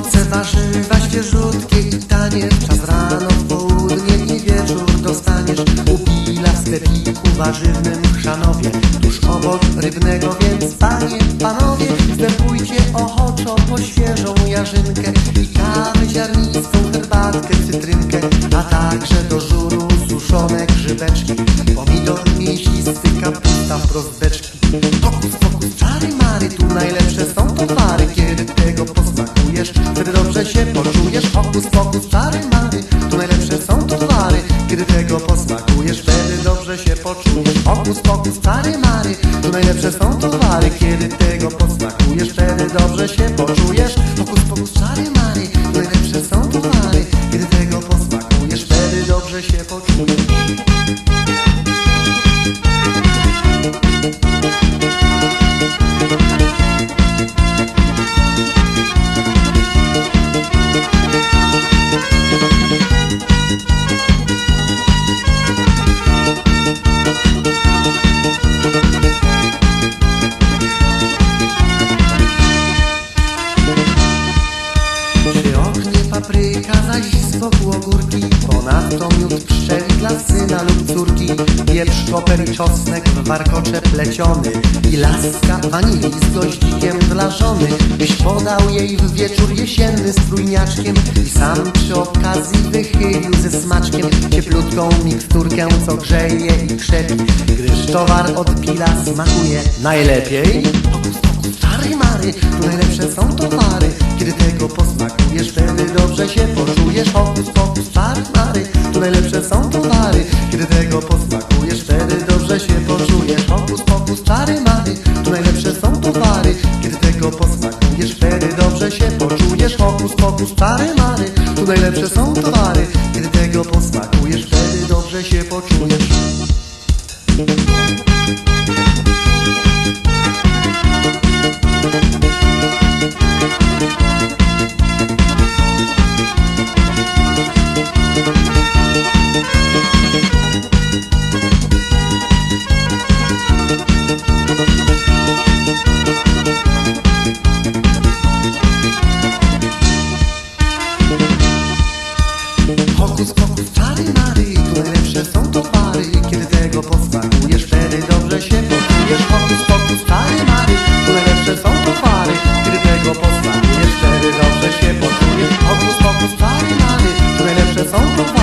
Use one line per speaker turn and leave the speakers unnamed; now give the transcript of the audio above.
Owoce, warzywa, świeżutkie i tanie Czas rano, w południe i wieczór dostaniesz. Upila w sklepiku warzywnym w Chrzanowie Tuż obok rybnego, więc panie, panowie Wstępujcie ochoczo po świeżą jarzynkę. I kawę ziarnistą, herbatkę, cytrynkę A także do żuru suszone grzybeczki. Pomidor mięsisty, kapusta wprost Fokus, czary mary, tu najlepsze są towary Kiedy tego posmakujesz, wtedy dobrze się poczujesz. Fokus, fokus, czary mary, tu najlepsze są towary Kiedy tego posmakujesz, wtedy dobrze się poczujesz. Fokus, fokus, czary mary, tu najlepsze są towary Kiedy tego posmakujesz, wtedy dobrze się poczujesz papryka, zaś z boku ogórki. Ponadto miód pszczeli dla syna lub córki. Pieprz, koper i czosnek w warkocze pleciony. I laska wanilii z goździkiem dla żony. Byś podał jej w wieczór jesienny z trójniaczkiem I sam przy okazji wychylił ze smaczkiem. Cieplutką miksturkę, co grzeje i krzepi. Gdyż towar od pila smakuje najlepiej czary mary, tu najlepsze są towary. Kiedy tego posmakujesz, wtedy dobrze się poczujesz. Fokus, fokus, czary mary, tu najlepsze są towary. Kiedy tego posmakujesz, wtedy dobrze się poczujesz. Fokus, fokus, czary mary, tu najlepsze są towary. Kiedy tego posmakujesz, wtedy dobrze się poczujesz. Fokus, fokus, czary mary, tu najlepsze są towary. Kiedy tego posmakujesz, wtedy dobrze się poczujesz najlepsze są towary Kiedy tego posmakujesz, wtedy dobrze się poczujesz. Hokus pokus, czary mary, tu najlepsze są towary Kiedy tego posmakujesz, wtedy dobrze się poczujesz. Hokus pokus, czary mary, tu najlepsze są towary